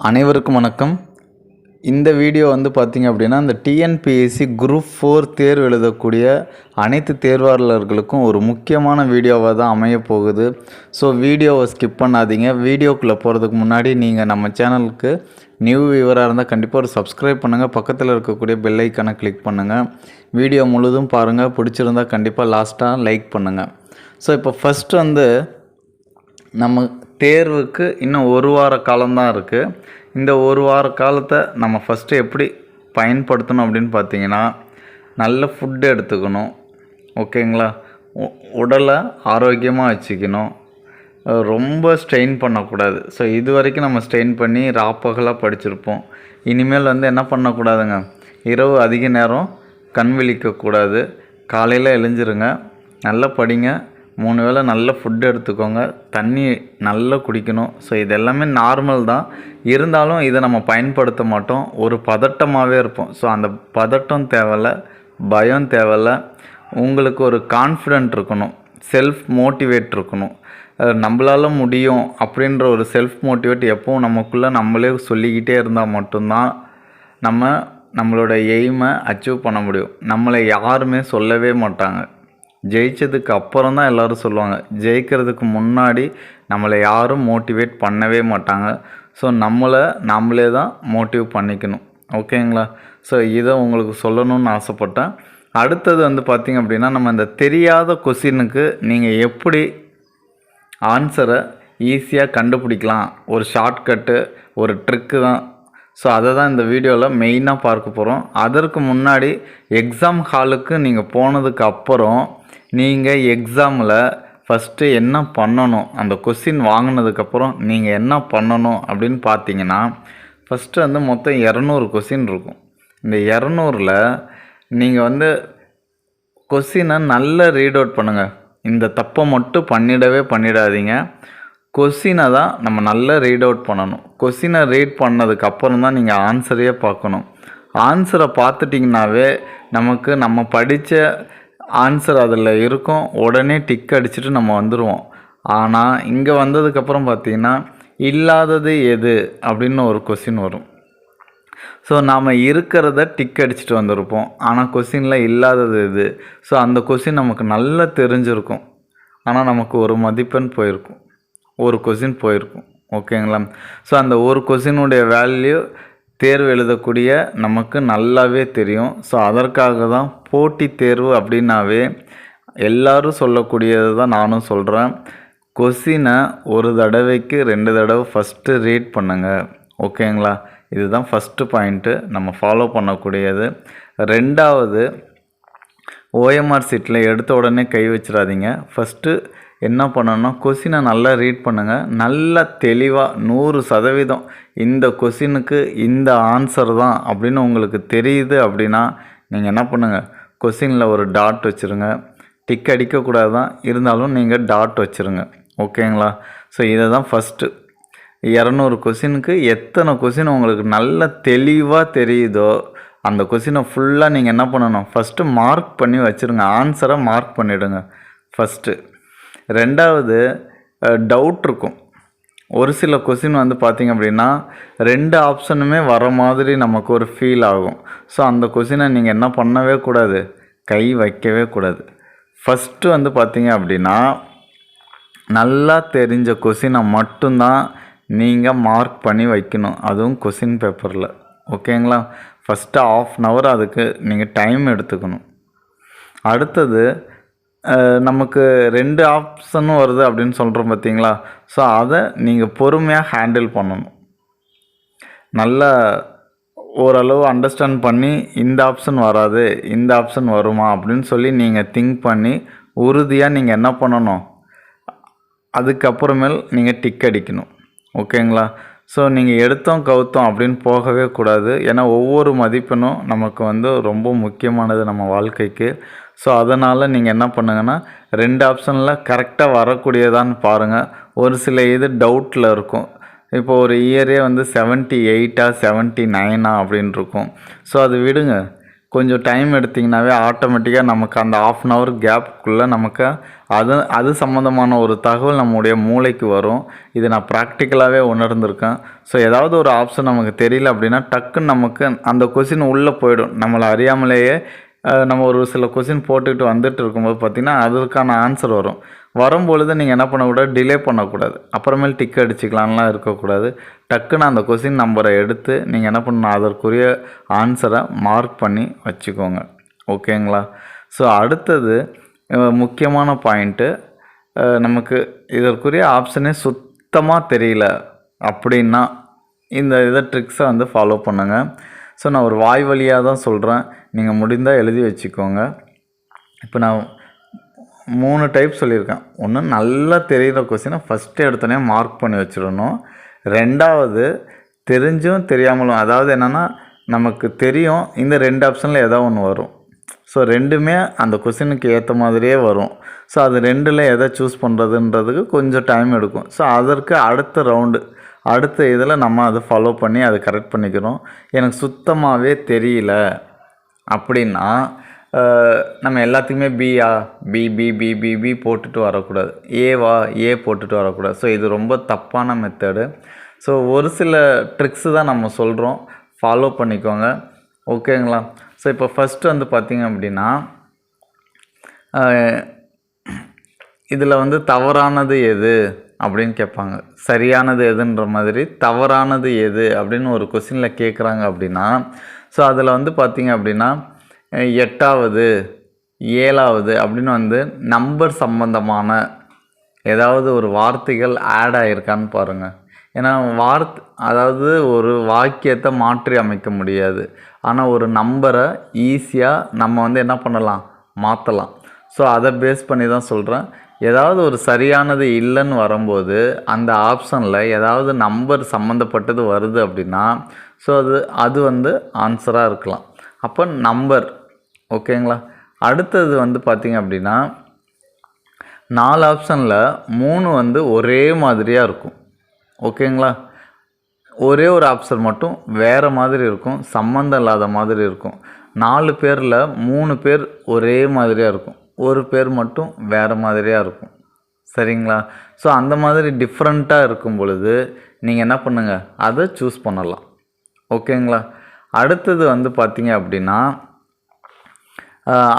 அனைவருக்கும் வணக்கம். இந்த வீடியோ வந்து பார்த்திங்க அப்படின்னா இந்த டிஎன்பிஎஸ்சி குரூப் ஃபோர் தேர்வு எழுதக்கூடிய அனைத்து தேர்வாளர்களுக்கும் ஒரு முக்கியமான வீடியோவாக தான் அமைய போகுது. ஸோ வீடியோவை ஸ்கிப் பண்ணாதீங்க. வீடியோக்குள்ளே போகிறதுக்கு முன்னாடி நீங்கள் நம்ம சேனலுக்கு நியூ வியூவராக இருந்தால் கண்டிப்பாக ஒரு சப்ஸ்கிரைப் பண்ணுங்கள் பக்கத்தில் இருக்கக்கூடிய பெல் ஐக்கானை கிளிக் பண்ணுங்கள் வீடியோ முழுதும் பாருங்கள் பிடிச்சிருந்தா கண்டிப்பாக லாஸ்ட்டாக லைக் பண்ணுங்கள் ஸோ இப்போ ஃபஸ்ட்டு வந்து நம்ம தேர்வுக்கு இன்னும் ஒரு வார காலம்தான் இருக்குது இந்த ஒரு வார காலத்தை நம்ம ஃபஸ்ட்டு எப்படி பயன்படுத்தணும் அப்படின்னு பார்த்தீங்கன்னா நல்ல ஃபுட்டு எடுத்துக்கணும். ஓகேங்களா? உ- உடலை ஆரோக்கியமாக வச்சுக்கணும். ரொம்ப ஸ்ட்ரெயின் பண்ணக்கூடாது. ஸோ இது வரைக்கும் நம்ம ஸ்ட்ரெயின் பண்ணி ராப்பகலாக படிச்சிருப்போம். இனிமேல் வந்து என்ன பண்ணக்கூடாதுங்க? இரவு அதிக நேரம் கண் விழிக்கக்கூடாது. காலையில் எழுஞ்சிருங்க நல்லா படிங்க. மூணு வேளை நல்ல ஃபுட் எடுத்துக்கோங்க. தண்ணி நல்லா குடிக்கணும். ஸோ இது எல்லாமே நார்மல் தான். இருந்தாலும் இதை நம்ம பயன்படுத்த மாட்டோம். ஒரு பதட்டமாகவே இருப்போம். ஸோ அந்த பதட்டம் தேவையில்ல பயம் தேவையில்ல. உங்களுக்கு ஒரு கான்ஃபிடென்ட் இருக்கணும். செல்ஃப் மோட்டிவேட் இருக்கணும். நம்மளால் முடியும் அப்படின்ற ஒரு செல்ஃப் மோட்டிவேட் எப்பவும் நமக்குள்ளே நம்மளே சொல்லிக்கிட்டே இருந்தால் மட்டும்தான் நம்ம நம்மளோட எய்மை அச்சீவ் பண்ண முடியும். நம்மளை யாருமே சொல்லவே மாட்டாங்க. ஜெயித்ததுக்கு அப்புறம் தான் எல்லோரும் சொல்லுவாங்க. ஜெயிக்கிறதுக்கு முன்னாடி நம்மளை யாரும் மோட்டிவேட் பண்ணவே மாட்டாங்க. ஸோ நம்மளை நம்மளே தான் மோட்டிவ் பண்ணிக்கணும். ஓகேங்களா ஸோ இதை உங்களுக்கு சொல்லணும்னு ஆசைப்பட்டேன். அடுத்தது வந்து பார்த்திங்க அப்படின்னா நம்ம இந்த தெரியாத கொஸ்டினுக்கு நீங்கள் எப்படி ஆன்சரை ஈஸியாக கண்டுபிடிக்கலாம்? ஒரு ஷார்ட்கட்டு ஒரு ட்ரிக்கு தான் ஸோ அதை தான் இந்த வீடியோவில் மெயினாக பார்க்க போகிறோம் அதற்கு முன்னாடி எக்ஸாம் ஹாலுக்கு நீங்கள் போனதுக்கு அப்புறம் நீங்கள் எக்ஸாமில் ஃபஸ்ட்டு என்ன பண்ணணும் அந்த கொஸ்டின் வாங்கினதுக்கப்புறம் நீங்கள் என்ன பண்ணணும் அப்படின்னு பார்த்தீங்கன்னா ஃபஸ்ட்டு வந்து மொத்தம் இரநூறு கொஸ்டின் இருக்கும். இந்த இரநூறில் நீங்கள் வந்து கொஸ்டினை நல்லா ரீட் அவுட் பண்ணுங்கள் இந்த தப்பை மட்டும் பண்ணிடவே பண்ணிடாதீங்க. கொஸ்டினை தான் நம்ம நல்லா ரீட் அவுட் பண்ணணும். கொஸ்டினை ரீட் பண்ணதுக்கு அப்புறம் தான் நீங்கள் ஆன்சரையே பார்க்கணும். ஆன்சரை பார்த்துட்டிங்கனாவே நமக்கு நம்ம படித்த ஆன்சர் அதில் இருக்கும். உடனே டிக் அடிச்சுட்டு நம்ம வந்துடுவோம் ஆனால் இங்கே வந்ததுக்கப்புறம் பார்த்தீங்கன்னா இல்லாதது எது அப்படின்னு ஒரு கொஸ்டின் வரும். ஸோ நாம் இருக்கிறத டிக் அடிச்சுட்டு வந்திருப்போம். ஆனால் கொஸ்டினில் இல்லாதது இது ஸோ அந்த கொஸ்டின் நமக்கு நல்லா தெரிஞ்சிருக்கும். ஆனால் நமக்கு ஒரு மதிப்பெண் போயிருக்கும். ஒரு கொஷின் போயிருக்கும் ஓகேங்களா ஸோ அந்த ஒரு கொஷினுடைய வேல்யூ தேர்வு எழுதக்கூடிய நமக்கு நல்லாவே தெரியும். ஸோ அதற்காக தான் போட்டி தேர்வு அப்படின்னாவே எல்லாரும் சொல்லக்கூடியது தான் நானும் சொல்கிறேன் கொசினை ஒரு தடவைக்கு ரெண்டு தடவை ஃபஸ்ட்டு ரீட் பண்ணுங்கள் ஓகேங்களா இதுதான் ஃபஸ்ட்டு பாயிண்ட்டு நம்ம ஃபாலோ பண்ணக்கூடியது. ரெண்டாவது ஓஎம்ஆர் சீட்டில் எடுத்த உடனே கை வச்சிடாதீங்க. ஃபஸ்ட்டு என்ன பண்ணணும்னா கொஷினை நல்லா ரீட் பண்ணுங்கள் நல்லா தெளிவாக நூறு சதவீதம் இந்த கொஷினுக்கு இந்த ஆன்சர் தான் அப்படின்னு உங்களுக்கு தெரியுது அப்படின்னா நீங்கள் என்ன பண்ணுங்கள் கொஷினில் ஒரு டாட் வச்சுருங்க. டிக் அடிக்கக்கூடாது தான் இருந்தாலும் நீங்கள் டாட் வச்சுருங்க. ஓகேங்களா ஸோ இதை தான் ஃபஸ்ட்டு இரநூறு கொஷினுக்கு எத்தனை கொஷின் உங்களுக்கு நல்ல தெளிவாக தெரியுதோ அந்த கொஷினை ஃபுல்லாக நீங்கள் என்ன பண்ணணும்? ஃபஸ்ட்டு மார்க் பண்ணி வச்சுருங்க. ஆன்சரை மார்க் பண்ணிவிடுங்க ஃபஸ்ட்டு ரெண்டாவது டவுட் இருக்கும். ஒரு சில கொஸ்டின் வந்து பார்த்திங்க அப்படின்னா ரெண்டு ஆப்ஷனுமே வர மாதிரி நமக்கு ஒரு ஃபீல் ஆகும். ஸோ அந்த கொஸ்டினை நீங்கள் என்ன பண்ணவே கூடாது. கை வைக்கவே கூடாது. ஃபஸ்ட்டு வந்து பார்த்திங்க அப்படின்னா நல்லா தெரிஞ்ச கொஸ்டினை மட்டும்தான் நீங்கள் மார்க் பண்ணி வைக்கணும். அதுவும் கொஸ்டின் பேப்பரில் ஓகேங்களா ஃபஸ்ட்டு ஆஃப் அன் ஹவர் அதுக்கு நீங்கள் டைம் எடுத்துக்கணும். அடுத்தது நமக்கு ரெண்டு ஆப்ஷனும் வருது அப்படின்னு சொல்கிறோம் பார்த்தீங்களா ஸோ அதை நீங்கள் பொறுமையாக ஹேண்டில் பண்ணணும். நல்லா ஓரளவு அண்டர்ஸ்டாண்ட் பண்ணி இந்த ஆப்ஷன் வராது இந்த ஆப்ஷன் வருமா அப்படின்னு சொல்லி நீங்கள் திங்க் பண்ணி உறுதியாக நீங்கள் என்ன பண்ணணும்? அதுக்கப்புறமேல் நீங்கள் டிக் அடிக்கணும். ஓகேங்களா ஸோ நீங்கள் எடுத்தோம் கவுத்தோம் அப்படின்னு போகவே கூடாது. ஏன்னா ஒவ்வொரு மதிப்பெண்ணும் நமக்கு வந்து ரொம்ப முக்கியமானது நம்ம வாழ்க்கைக்கு. ஸோ அதனால் நீங்கள் என்ன பண்ணுங்கன்னா ரெண்டு ஆப்ஷனில் கரெக்டாக வரக்கூடியதான்னு பாருங்கள் ஒரு சில இது டவுட்டில் இருக்கும். இப்போ ஒரு இயரே வந்து செவன்ட்டி எயிட்டா செவன்ட்டி நைனா அப்படின்னு இருக்கும். ஸோ அது விடுங்க. கொஞ்சம் டைம் எடுத்திங்கனாவே ஆட்டோமேட்டிக்காக நமக்கு அந்த ஆஃப் அன் ஹவர் கேப்புக்குள்ளே நமக்கு அது அது சம்மந்தமான ஒரு தகவல் நம்முடைய மூளைக்கு வரும். இது நான் ப்ராக்டிக்கலாகவே உணர்ந்திருக்கேன். ஸோ ஏதாவது ஒரு ஆப்ஷன் நமக்கு தெரியல அப்படின்னா டக்குன்னு நமக்கு அந்த கொஷின் உள்ளே போயிடும். நம்மளை அறியாமலேயே நம்ம ஒரு சில கொஷின் போட்டுக்கிட்டு வந்துட்டு இருக்கும்போது பார்த்திங்கன்னா அதற்கான ஆன்சர் வரும். வரும்பொழுது நீங்கள் என்ன பண்ணக்கூடாது டிலே பண்ணக்கூடாது. அப்புறமேல் டிக் அடிச்சுக்கலாம்லாம் இருக்கக்கூடாது. டக்குன்னு அந்த கொஷின் நம்பரை எடுத்து நீங்கள் என்ன பண்ணணும்? அதற்குரிய ஆன்சரை மார்க் பண்ணி வச்சுக்கோங்க. ஓகேங்களா ஸோ அடுத்தது முக்கியமான பாயிண்ட்டு நமக்கு இதற்குரிய ஆப்ஷனே சுத்தமாக தெரியல அப்படின்னா இந்த இதை ட்ரிக்ஸை வந்து ஃபாலோ பண்ணுங்கள் ஸோ நான் ஒரு வாய் வழியாக தான் சொல்கிறேன் நீங்கள் முடிந்தால் எழுதி வச்சுக்கோங்க. இப்போ நான் மூணு டைப் சொல்லியிருக்கேன். ஒன்று நல்லா தெரிகிற கொஸ்டினை ஃபஸ்ட்டு எடுத்தோடனே மார்க் பண்ணி வச்சிடணும். ரெண்டாவது தெரிஞ்சும் தெரியாமலும் அதாவது என்னென்னா நமக்கு தெரியும் இந்த ரெண்டு ஆப்ஷனில் ஏதோ ஒன்று வரும். ஸோ ரெண்டுமே அந்த கொஸ்டினுக்கு ஏற்ற மாதிரியே வரும். ஸோ அது ரெண்டில் எதை சூஸ் பண்ணுறதுன்றதுக்கு கொஞ்சம் டைம் எடுக்கும். ஸோ அதற்கு அடுத்த ரவுண்டு அடுத்த இதில் நம்ம அதை ஃபாலோ பண்ணி அதை கரெக்ட் பண்ணிக்கிறோம். எனக்கு சுத்தமாகவே தெரியல. அப்படின்னா நம்ம எல்லாத்துக்குமே பியா B B B B B போட்டுட்டு வரக்கூடாது. ஏவா ஏ போட்டுட்டு வரக்கூடாது. ஸோ இது ரொம்ப தப்பான மெத்தடு ஸோ ஒரு சில ட்ரிக்ஸு தான் நம்ம சொல்கிறோம் ஃபாலோ பண்ணிக்கோங்க. ஓகேங்களா? ஸோ இப்போ ஃபஸ்ட்டு வந்து பார்த்திங்க அப்படின்னா இதில் வந்து தவறானது எது? அப்படின்னு கேட்பாங்க. சரியானது எதுன்ற மாதிரி தவறானது எது அப்படின்னு ஒரு கொஸ்டினில் கேட்குறாங்க அப்படின்னா ஸோ அதில் வந்து பார்த்திங்க அப்படின்னா எட்டாவது ஏழாவது அப்படின்னு வந்து நம்பர் சம்பந்தமான ஏதாவது ஒரு வார்த்தைகள் ஆட் ஆகிருக்கான்னு பாருங்கள் ஏன்னா வார்த் அதாவது ஒரு வாக்கியத்தை மாற்றி அமைக்க முடியாது. ஆனால் ஒரு நம்பரை ஈஸியாக நம்ம வந்து என்ன பண்ணலாம்? மாற்றலாம் ஸோ அதை பேஸ் பண்ணி தான் சொல்கிறேன் ஏதாவது ஒரு சரியானது இல்லைன்னு வரும்போது அந்த ஆப்ஷனில் ஏதாவது நம்பர் சம்மந்தப்பட்டது வருது அப்படின்னா ஸோ அது அது வந்து ஆன்சராக இருக்கலாம். அப்போ நம்பர் ஓகேங்களா அடுத்தது வந்து பார்த்திங்க அப்படின்னா நாலு ஆப்ஷனில் மூணு வந்து ஒரே மாதிரியாக இருக்கும். ஓகேங்களா ஒரே ஒரு ஆப்ஷன் மட்டும் வேறு மாதிரி இருக்கும் சம்மந்தம் இல்லாத மாதிரி இருக்கும். நாலு பேரில் மூணு பேர் ஒரே மாதிரியாக இருக்கும். ஒரு பேர் மட்டும் வேறு மாதிரியாக இருக்கும். சரிங்களா? ஸோ அந்த மாதிரி டிஃப்ரெண்ட்டாக இருக்கும் பொழுது நீங்கள் என்ன பண்ணுங்கள் அதை சூஸ் பண்ணலாம். ஓகேங்களா? அடுத்தது வந்து பார்த்தீங்க அப்படின்னா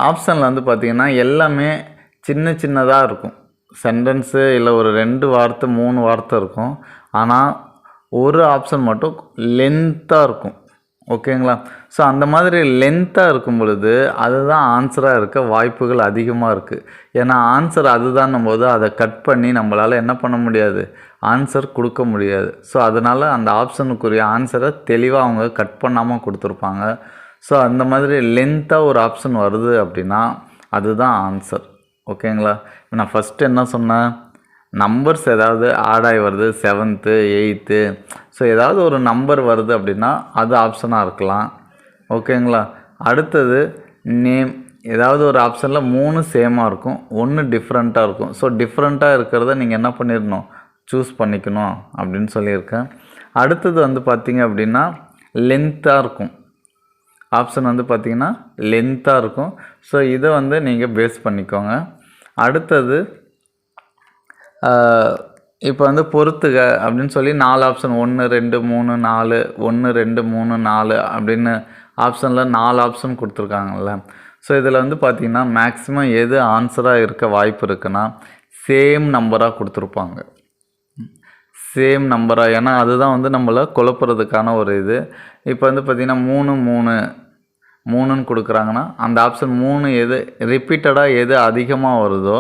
ஆப்ஷனில் வந்து பார்த்தீங்கன்னா எல்லாமே சின்ன சின்னதாக இருக்கும். சென்டென்ஸு இல்லை ஒரு ரெண்டு வார்த்தை மூணு வார்த்தை இருக்கும். ஆனால் ஒரு ஆப்ஷன் மட்டும் லென்த்தாக இருக்கும். ஓகேங்களா? ஸோ அந்த மாதிரி லென்த்தாக இருக்கும் பொழுது அதுதான் ஆன்சராக இருக்க வாய்ப்புகள் அதிகமாக இருக்குது ஏன்னா ஆன்சர் அதுதான்னும் போது அதை கட் பண்ணி நம்மளால் என்ன பண்ண முடியாது? ஆன்சர் கொடுக்க முடியாது. ஸோ அதனால் அந்த ஆப்ஷனுக்குரிய ஆன்சரை தெளிவாக அவங்க கட் பண்ணாமல் கொடுத்துருப்பாங்க. ஸோ அந்த மாதிரி லென்த்தாக ஒரு ஆப்ஷன் வருது அப்படின்னா அதுதான் ஆன்சர் ஓகேங்களா நான் ஃபஸ்ட்டு என்ன சொன்னேன்? நம்பர்ஸ் ஏதாவது ஆடாகி வருது செவன்த்து எயித்து ஸோ ஏதாவது ஒரு நம்பர் வருது அப்படின்னா அது ஆப்ஷனாக இருக்கலாம். ஓகேங்களா? அடுத்தது நேம் ஏதாவது ஒரு ஆப்ஷனில் மூணு சேமாக இருக்கும். ஒன்று டிஃப்ரெண்ட்டாக இருக்கும். ஸோ டிஃப்ரெண்ட்டாக இருக்கிறத நீங்கள் என்ன பண்ணிடணும் சூஸ் பண்ணிக்கணும் அப்படின்னு சொல்லியிருக்கேன். அடுத்தது வந்து பார்த்திங்க அப்படின்னா லென்த்தாக இருக்கும். ஆப்ஷன் வந்து பார்த்திங்கன்னா லென்த்தாக இருக்கும். ஸோ இதை வந்து நீங்கள் பேஸ் பண்ணிக்கோங்க. அடுத்தது இப்போ வந்து பொறுத்துக அப்படின்னு சொல்லி நாலு ஆப்ஷன் ஒன்று ரெண்டு மூணு நாலு. ஒன்று ரெண்டு மூணு நாலு அப்படின்னு ஆப்ஷனில் நாலு ஆப்ஷன் கொடுத்துருக்காங்கல்ல. ஸோ இதில் வந்து பார்த்திங்கன்னா மேக்ஸிமம் எது ஆன்சராக இருக்க வாய்ப்பு இருக்குன்னா சேம் நம்பராக கொடுத்துருப்பாங்க. சேம் நம்பராக ஏன்னா அதுதான் வந்து நம்மளை குழப்புறதுக்கான ஒரு இது. இப்போ வந்து பார்த்திங்கன்னா மூணு மூணு மூணுன்னு கொடுக்குறாங்கன்னா அந்த ஆப்ஷன் மூணு எது ரிப்பீட்டடாக எது அதிகமாக வருதோ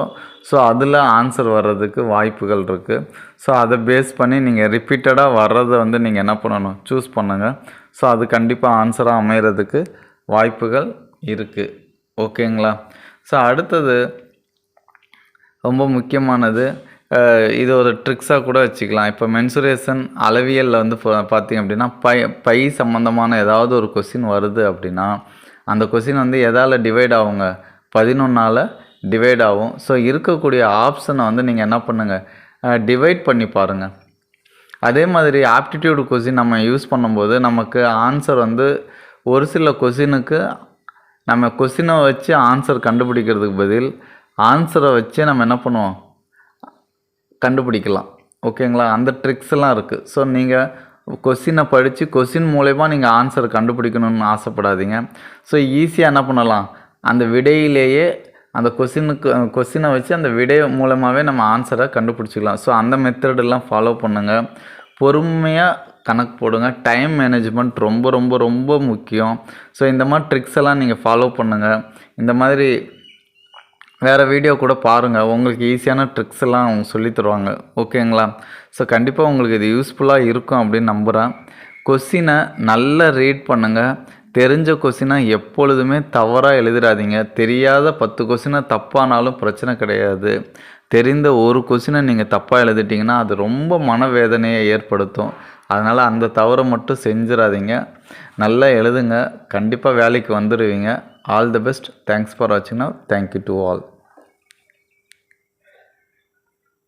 ஸோ அதில் ஆன்சர் வர்றதுக்கு வாய்ப்புகள் இருக்குது ஸோ அதை பேஸ் பண்ணி நீங்கள் ரிப்பீட்டடாக வர்றதை வந்து நீங்கள் என்ன பண்ணணும்? சூஸ் பண்ணுங்கள் ஸோ அது கண்டிப்பாக ஆன்சராக அமைகிறதுக்கு வாய்ப்புகள் இருக்குது ஓகேங்களா ஸோ அடுத்தது ரொம்ப முக்கியமானது இது ஒரு ட்ரிக்ஸாக கூட வச்சுக்கலாம். இப்போ மென்சுரேஷன் அளவியலில் வந்து பார்த்திங்க அப்படின்னா பை பை சம்மந்தமான ஏதாவது ஒரு கொஸ்டின் வருது அப்படின்னா அந்த கொஸ்டின் வந்து எதால் டிவைட் ஆகுங்க? பதினொன்னால் டிவைட் ஆகும். ஸோ இருக்கக்கூடிய ஆப்ஷனை வந்து நீங்கள் என்ன பண்ணுங்கள் டிவைட் பண்ணி பாருங்கள் அதே மாதிரி ஆப்டிடியூடு கொஸ்டின் நம்ம யூஸ் பண்ணும்போது நமக்கு ஆன்சர் வந்து ஒரு சில கொஸ்டினுக்கு நம்ம கொஸ்டினை வச்சு ஆன்சர் கண்டுபிடிக்கிறதுக்கு பதில் ஆன்சரை வச்சு நம்ம என்ன பண்ணுவோம்? கண்டுபிடிக்கலாம். ஓகேங்களா அந்த ட்ரிக்ஸ்லாம் இருக்குது ஸோ நீங்கள் கொஸ்டினை படித்து கொஸ்டின் மூலயமா நீங்கள் ஆன்சர் கண்டுபிடிக்கணும்னு ஆசைப்படாதீங்க. ஸோ ஈஸியாக என்ன பண்ணலாம்? அந்த விடையிலேயே அந்த கொஸ்டினுக்கு கொஸ்டினை வச்சு அந்த விடை மூலமாகவே நம்ம ஆன்சரை கண்டுபிடிச்சிக்கலாம். ஸோ அந்த மெத்தடெல்லாம் ஃபாலோ பண்ணுங்கள் பொறுமையாக கணக்கு போடுங்க. டைம் மேனேஜ்மெண்ட் ரொம்ப ரொம்ப ரொம்ப முக்கியம். ஸோ இந்த மாதிரி ட்ரிக்ஸ் எல்லாம் நீங்கள் ஃபாலோ பண்ணுங்கள் இந்த மாதிரி வேறு வீடியோ கூட பாருங்கள் உங்களுக்கு ஈஸியான ட்ரிக்ஸ் எல்லாம் அவங்க சொல்லி தருவாங்க. ஓகேங்களா ஸோ கண்டிப்பாக உங்களுக்கு இது யூஸ்ஃபுல்லாக இருக்கும் அப்படின்னு நம்புகிறேன் கொஸ்டினை நல்லா ரீட் பண்ணுங்கள் தெரிஞ்ச கொஸ்டினை எப்பொழுதுமே தவறாக எழுதிடாதீங்க. தெரியாத பத்து கொஸ்டினை தப்பானாலும் பிரச்சனை கிடையாது. தெரிந்த ஒரு கொஸ்டினை நீங்கள் தப்பாக எழுதிட்டிங்கன்னா அது ரொம்ப மனவேதனையை ஏற்படுத்தும். அதனால் அந்த தவறை மட்டும் செஞ்சிடாதீங்க. நல்லா எழுதுங்க. கண்டிப்பாக வேலைக்கு வந்துடுவீங்க all the best thanks for வாட்சிங்னா thank you to all